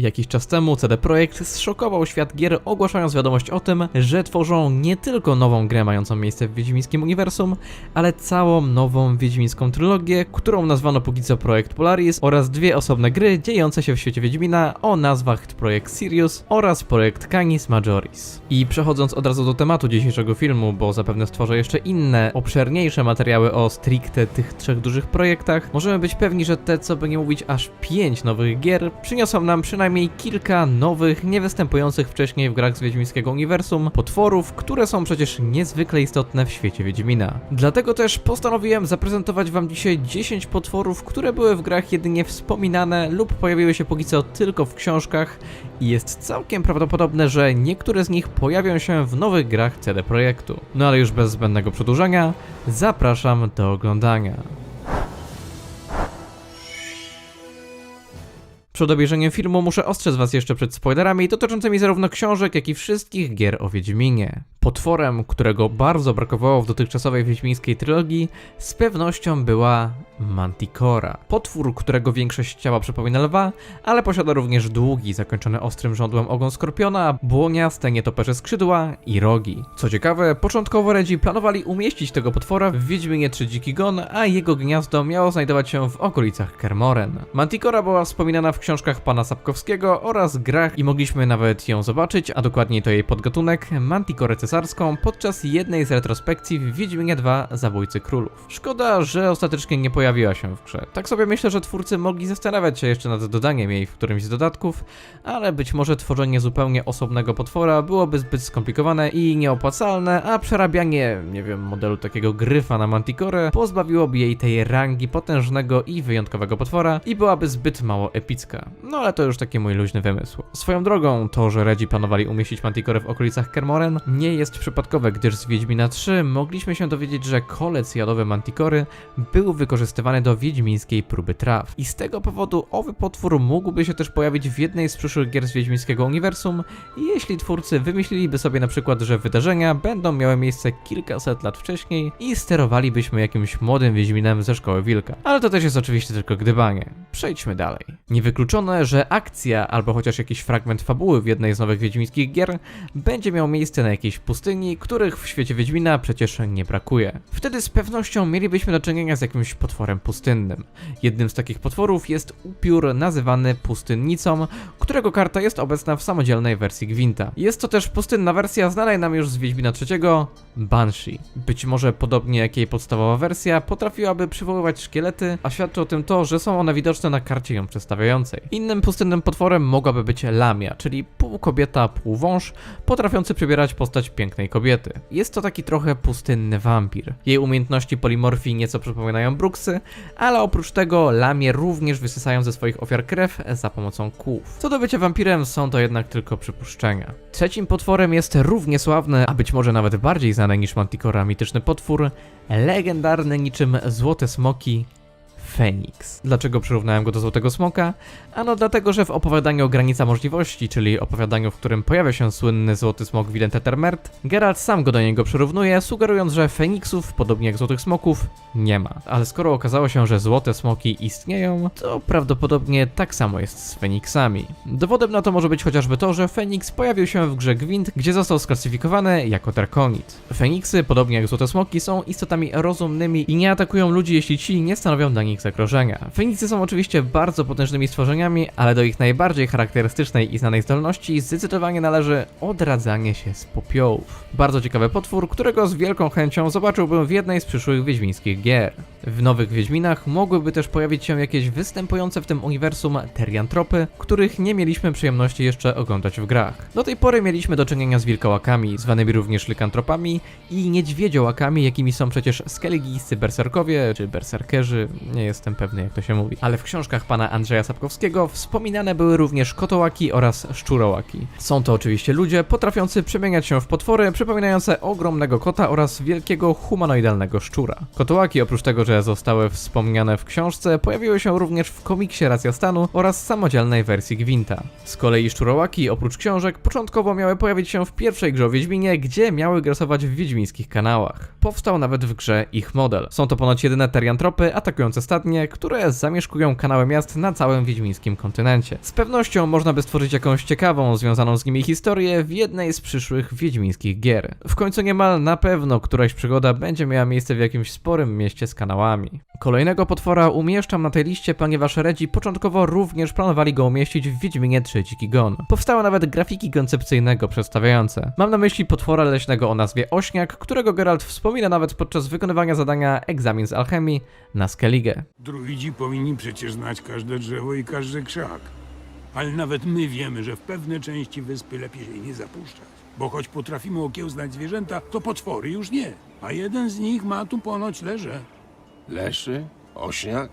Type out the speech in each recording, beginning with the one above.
Jakiś czas temu CD Projekt zszokował świat gier, ogłaszając wiadomość o tym, że tworzą nie tylko nową grę mającą miejsce w Wiedźmińskim uniwersum, ale całą nową Wiedźmińską trylogię, którą nazwano póki co Projekt Polaris oraz dwie osobne gry dziejące się w świecie Wiedźmina o nazwach Projekt Sirius oraz Projekt Canis Majoris. I przechodząc od razu do tematu dzisiejszego filmu, bo zapewne stworzę jeszcze inne, obszerniejsze materiały o stricte tych trzech dużych projektach, możemy być pewni, że te, co by nie mówić, aż pięć nowych gier przyniosą nam przynajmniej kilka nowych, nie występujących wcześniej w grach z Wiedźmińskiego uniwersum potworów, które są przecież niezwykle istotne w świecie Wiedźmina. Dlatego też postanowiłem zaprezentować wam dzisiaj 10 potworów, które były w grach jedynie wspominane lub pojawiły się póki co tylko w książkach i jest całkiem prawdopodobne, że niektóre z nich pojawią się w nowych grach CD Projektu. No ale już bez zbędnego przedłużania, zapraszam do oglądania. Przed obejrzeniem filmu muszę ostrzec was jeszcze przed spoilerami dotyczącymi zarówno książek, jak i wszystkich gier o Wiedźminie. Potworem, którego bardzo brakowało w dotychczasowej wiedźmińskiej trylogii, z pewnością była Manticora. Potwór, którego większość ciała przypomina lwa, ale posiada również długi, zakończony ostrym żądłem ogon skorpiona, błoniaste nietoperze skrzydła i rogi. Co ciekawe, początkowo Redzi planowali umieścić tego potwora w Wiedźminie 3 Dziki Gon, a jego gniazdo miało znajdować się w okolicach Kermoren. Manticora była wspominana w książkach pana Sapkowskiego oraz grach i mogliśmy nawet ją zobaczyć, a dokładniej to jej podgatunek, Manticorę cesarską, podczas jednej z retrospekcji w Wiedźminie 2 Zabójcy Królów. Szkoda, że ostatecznie nie pojawiła się w grze. Tak sobie myślę, że twórcy mogli zastanawiać się jeszcze nad dodaniem jej w którymś z dodatków, ale być może tworzenie zupełnie osobnego potwora byłoby zbyt skomplikowane i nieopłacalne, a przerabianie, nie wiem, modelu takiego gryfa na Manticore pozbawiłoby jej tej rangi potężnego i wyjątkowego potwora i byłaby zbyt mało epicka. No ale to już taki mój luźny wymysł. Swoją drogą, to, że Redzi planowali umieścić Manticore w okolicach Kermoren nie jest przypadkowe, gdyż z Wiedźmina 3 mogliśmy się dowiedzieć, że kolec jadowy Mantikory był wykorzystywany do wiedźmińskiej próby traw. I z tego powodu owy potwór mógłby się też pojawić w jednej z przyszłych gier z wiedźmińskiego uniwersum, jeśli twórcy wymyśliliby sobie na przykład, że wydarzenia będą miały miejsce kilkaset lat wcześniej i sterowalibyśmy jakimś młodym wiedźminem ze szkoły wilka. Ale to też jest oczywiście tylko gdybanie. Przejdźmy dalej. Niewykluczone, że akcja albo chociaż jakiś fragment fabuły w jednej z nowych wiedźmińskich gier będzie miał miejsce na jakiejś pustyni, których w świecie Wiedźmina przecież nie brakuje. Wtedy z pewnością mielibyśmy do czynienia z jakimś potworem pustynnym. Jednym z takich potworów jest upiór nazywany pustynnicą, którego karta jest obecna w samodzielnej wersji Gwinta. Jest to też pustynna wersja znanej nam już z Wiedźmina III, Banshee. Być może podobnie jak jej podstawowa wersja, potrafiłaby przywoływać szkielety, a świadczy o tym to, że są one widoczne na karcie ją przedstawiającej. Innym pustynnym potworem mogłaby być Lamia, czyli kobieta, pół wąż, potrafiący przybierać postać pięknej kobiety. Jest to taki trochę pustynny wampir. Jej umiejętności polimorfii nieco przypominają Bruksy, ale oprócz tego Lamie również wysysają ze swoich ofiar krew za pomocą kłów. Co do bycia wampirem są to jednak tylko przypuszczenia. Trzecim potworem jest równie sławny, a być może nawet bardziej znany niż Manticora mityczny potwór, legendarny niczym złote smoki Feniks. Dlaczego przyrównałem go do Złotego Smoka? Ano dlatego, że w opowiadaniu Granica Możliwości, czyli opowiadaniu, w którym pojawia się słynny Złoty Smok Wident Ettermert, Geralt sam go do niego przyrównuje, sugerując, że Feniksów, podobnie jak Złotych Smoków, nie ma. Ale skoro okazało się, że Złote Smoki istnieją, to prawdopodobnie tak samo jest z Feniksami. Dowodem na to może być chociażby to, że Feniks pojawił się w grze Gwint, gdzie został sklasyfikowany jako Drakonid. Feniksy, podobnie jak Złote Smoki, są istotami rozumnymi i nie atakują ludzi, jeśli ci nie stanowią dla nich zagrożenia. Feniksy są oczywiście bardzo potężnymi stworzeniami, ale do ich najbardziej charakterystycznej i znanej zdolności zdecydowanie należy odradzanie się z popiołów. Bardzo ciekawy potwór, którego z wielką chęcią zobaczyłbym w jednej z przyszłych wiedźmińskich gier. W nowych Wiedźminach mogłyby też pojawić się jakieś występujące w tym uniwersum teriantropy, których nie mieliśmy przyjemności jeszcze oglądać w grach. Do tej pory mieliśmy do czynienia z wilkołakami, zwanymi również lykantropami i niedźwiedziołakami, jakimi są przecież skeligijscy berserkowie czy berserkerzy, nie jestem pewny jak to się mówi. Ale w książkach pana Andrzeja Sapkowskiego wspominane były również kotołaki oraz szczurołaki. Są to oczywiście ludzie potrafiący przemieniać się w potwory, przypominające ogromnego kota oraz wielkiego humanoidalnego szczura. Kotołaki oprócz tego, że zostały wspomniane w książce, pojawiły się również w komiksie Racja Stanu oraz samodzielnej wersji Gwinta. Z kolei szczurołaki, oprócz książek, początkowo miały pojawić się w pierwszej grze o Wiedźminie, gdzie miały grasować w wiedźmińskich kanałach. Powstał nawet w grze ich model. Są to ponoć jedyne teriantropy atakujące statnie, które zamieszkują kanały miast na całym wiedźmińskim kontynencie. Z pewnością można by stworzyć jakąś ciekawą, związaną z nimi historię w jednej z przyszłych wiedźmińskich gier. W końcu niemal na pewno któraś przygoda będzie miała miejsce w jakimś sporym mieście z kanałami. Kolejnego potwora umieszczam na tej liście, ponieważ Redzi początkowo również planowali go umieścić w Wiedźminie 3 Dziki Gon. Powstały nawet grafiki koncepcyjnego przedstawiające. Mam na myśli potwora leśnego o nazwie Ośniak, którego Geralt wspomina nawet podczas wykonywania zadania Egzamin z Alchemii na Skellige. Druidzi powinni przecież znać każde drzewo i każdy krzak. Ale nawet my wiemy, że w pewne części wyspy lepiej jej nie zapuszczać. Bo choć potrafimy okiełznać zwierzęta, to potwory już nie. A jeden z nich ma tu ponoć leże. Leszy? Ośniak?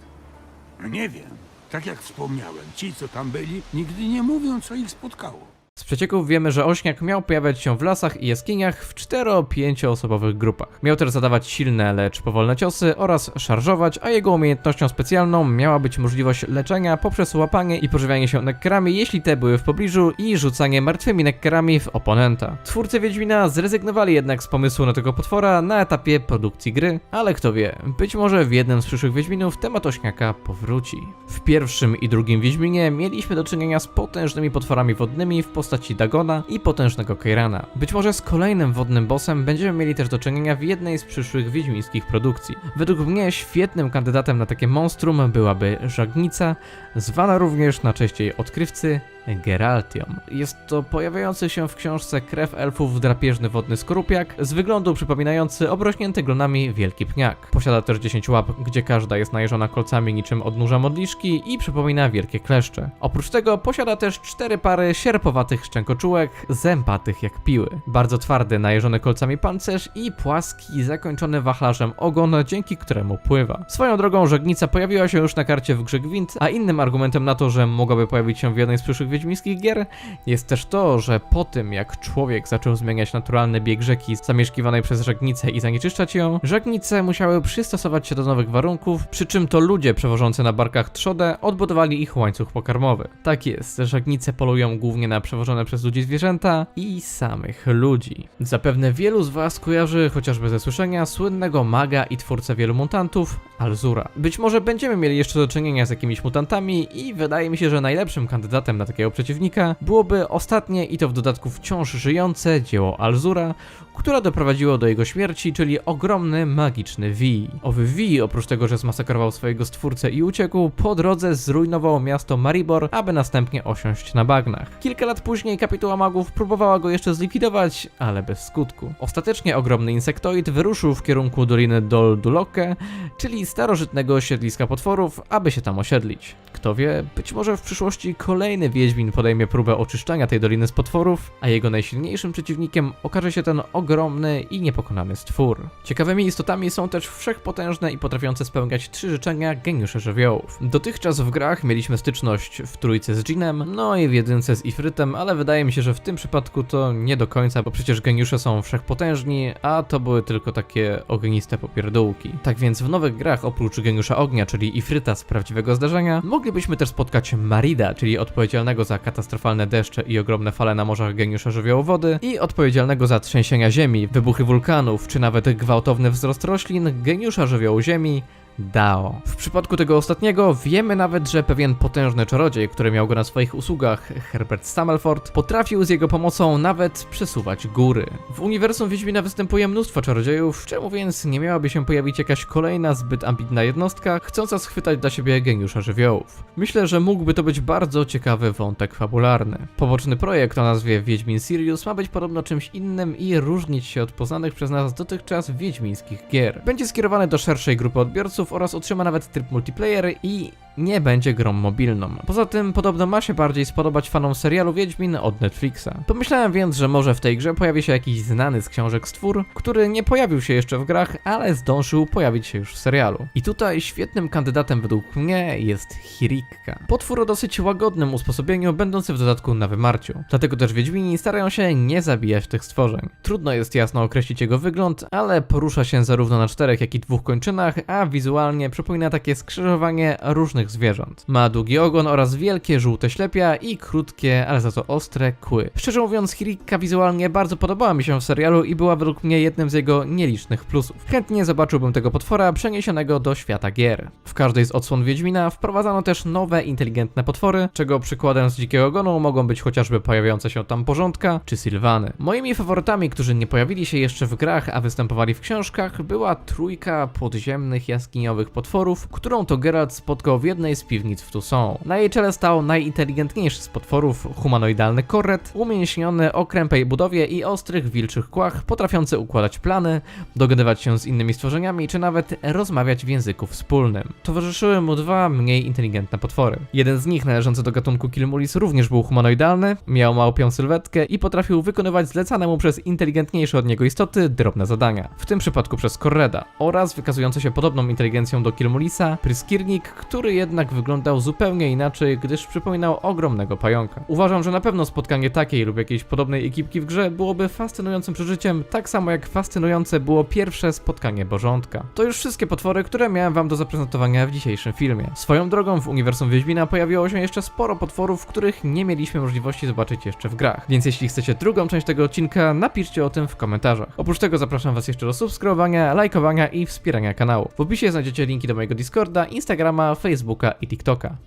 Nie wiem. Tak jak wspomniałem, ci co tam byli, nigdy nie mówią co ich spotkało. Z przecieków wiemy, że Ośniak miał pojawiać się w lasach i jaskiniach w 4-5 osobowych grupach. Miał też zadawać silne, lecz powolne ciosy oraz szarżować, a jego umiejętnością specjalną miała być możliwość leczenia poprzez łapanie i pożywianie się nekkerami, jeśli te były w pobliżu i rzucanie martwymi nekkerami w oponenta. Twórcy Wiedźmina zrezygnowali jednak z pomysłu na tego potwora na etapie produkcji gry, ale kto wie, być może w jednym z przyszłych Wiedźminów temat Ośniaka powróci. W pierwszym i drugim Wiedźminie mieliśmy do czynienia z potężnymi potworami wodnymi w postaci Dagona i potężnego Keirana. Być może z kolejnym wodnym bossem będziemy mieli też do czynienia w jednej z przyszłych wiedźmińskich produkcji. Według mnie świetnym kandydatem na takie monstrum byłaby Żagnica, zwana również na cześć jej odkrywcy Geraltium. Jest to pojawiający się w książce Krew Elfów drapieżny wodny skorupiak, z wyglądu przypominający obrośnięty glonami wielki pniak. Posiada też 10 łap, gdzie każda jest najeżona kolcami niczym odnóża modliszki i przypomina wielkie kleszcze. Oprócz tego posiada też cztery pary sierpowatych szczękoczułek, zębatych jak piły. Bardzo twardy, najeżony kolcami pancerz i płaski, zakończony wachlarzem ogon, dzięki któremu pływa. Swoją drogą żegnica pojawiła się już na karcie w grze Gwint, a innym argumentem na to, że mogłaby pojawić się w jednej z przyszłych wiedźmińskich gier, jest też to, że po tym jak człowiek zaczął zmieniać naturalny bieg rzeki zamieszkiwanej przez żegnicę i zanieczyszczać ją, żegnice musiały przystosować się do nowych warunków, przy czym to ludzie przewożący na barkach trzodę odbudowali ich łańcuch pokarmowy. Tak jest, żegnice polują głównie na przewożone przez ludzi zwierzęta i samych ludzi. Zapewne wielu z was kojarzy, chociażby ze słyszenia, słynnego maga i twórcę wielu mutantów, Alzura. Być może będziemy mieli jeszcze do czynienia z jakimiś mutantami i wydaje mi się, że najlepszym kandydatem na takiego przeciwnika byłoby ostatnie i to w dodatku wciąż żyjące dzieło Alzura, które doprowadziło do jego śmierci, czyli ogromny magiczny Wi. Owy Wi, oprócz tego, że zmasakrował swojego stwórcę i uciekł, po drodze zrujnował miasto Maribor, aby następnie osiąść na bagnach. Kilka lat później kapituła magów próbowała go jeszcze zlikwidować, ale bez skutku. Ostatecznie ogromny insektoid wyruszył w kierunku doliny Dol Duloke, czyli starożytnego osiedliska potworów, aby się tam osiedlić. Kto wie, być może w przyszłości kolejny Wiedźmin podejmie próbę oczyszczania tej doliny z potworów, a jego najsilniejszym przeciwnikiem okaże się ten ogromny i niepokonany stwór. Ciekawymi istotami są też wszechpotężne i potrafiące spełniać trzy życzenia geniusze żywiołów. Dotychczas w grach mieliśmy styczność w trójce z Jinem, no i w jedynce z Ifrytem, ale wydaje mi się, że w tym przypadku to nie do końca, bo przecież geniusze są wszechpotężni, a to były tylko takie ogniste popierdółki. Tak więc w nowych grach oprócz geniusza ognia, czyli Ifryta z prawdziwego zdarzenia, moglibyśmy też spotkać Marida, czyli odpowiedzialnego za katastrofalne deszcze i ogromne fale na morzach geniusza żywiołu wody i odpowiedzialnego za trzęsienia ziemi, wybuchy wulkanów, czy nawet gwałtowny wzrost roślin, geniusza żywiołu ziemi, Dao. W przypadku tego ostatniego wiemy nawet, że pewien potężny czarodziej, który miał go na swoich usługach, Herbert Stammelford, potrafił z jego pomocą nawet przesuwać góry. W uniwersum Wiedźmina występuje mnóstwo czarodziejów, czemu więc nie miałaby się pojawić jakaś kolejna zbyt ambitna jednostka, chcąca schwytać dla siebie geniusza żywiołów. Myślę, że mógłby to być bardzo ciekawy wątek fabularny. Poboczny projekt o nazwie Wiedźmin Sirius ma być podobno czymś innym i różnić się od poznanych przez nas dotychczas wiedźmińskich gier. Będzie skierowany do szerszej grupy odbiorców oraz otrzyma nawet tryb multiplayer i nie będzie grą mobilną. Poza tym podobno ma się bardziej spodobać fanom serialu Wiedźmin od Netflixa. Pomyślałem więc, że może w tej grze pojawi się jakiś znany z książek stwór, który nie pojawił się jeszcze w grach, ale zdążył pojawić się już w serialu. I tutaj świetnym kandydatem według mnie jest Hirikka. Potwór o dosyć łagodnym usposobieniu, będący w dodatku na wymarciu. Dlatego też Wiedźmini starają się nie zabijać tych stworzeń. Trudno jest jasno określić jego wygląd, ale porusza się zarówno na czterech, jak i dwóch kończynach, a wizualnie przypomina takie skrzyżowanie różnych zwierząt. Ma długi ogon oraz wielkie żółte ślepia i krótkie, ale za to ostre kły. Szczerze mówiąc, Hirikka wizualnie bardzo podobała mi się w serialu i była według mnie jednym z jego nielicznych plusów. Chętnie zobaczyłbym tego potwora przeniesionego do świata gier. W każdej z odsłon Wiedźmina wprowadzano też nowe, inteligentne potwory, czego przykładem z Dzikiego Gonu mogą być chociażby pojawiające się tam porządka czy Sylwany. Moimi faworytami, którzy nie pojawili się jeszcze w grach, a występowali w książkach, była trójka podziemnych jaskiniowych potworów, którą to Geralt spotkał w jednej z piwnic w Toussaint. Na jej czele stał najinteligentniejszy z potworów, humanoidalny korret, umięśniony o krępej budowie i ostrych wilczych kłach, potrafiący układać plany, dogadywać się z innymi stworzeniami, czy nawet rozmawiać w języku wspólnym. Towarzyszyły mu dwa mniej inteligentne potwory. Jeden z nich, należący do gatunku Kilmulis, również był humanoidalny, miał małpią sylwetkę i potrafił wykonywać zlecane mu przez inteligentniejsze od niego istoty drobne zadania. W tym przypadku przez Korreda oraz wykazujący się podobną inteligencją do Kilmulisa, Pryskirnik, który jednak wyglądał zupełnie inaczej, gdyż przypominał ogromnego pająka. Uważam, że na pewno spotkanie takiej lub jakiejś podobnej ekipki w grze byłoby fascynującym przeżyciem, tak samo jak fascynujące było pierwsze spotkanie Bożątka. To już wszystkie potwory, które miałem wam do zaprezentowania w dzisiejszym filmie. Swoją drogą w uniwersum Wiedźmina pojawiło się jeszcze sporo potworów, których nie mieliśmy możliwości zobaczyć jeszcze w grach. Więc jeśli chcecie drugą część tego odcinka, napiszcie o tym w komentarzach. Oprócz tego zapraszam was jeszcze do subskrybowania, lajkowania i wspierania kanału. W opisie znajdziecie linki do mojego Discorda, Instagrama, Facebooka i TikToka.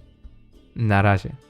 Na razie.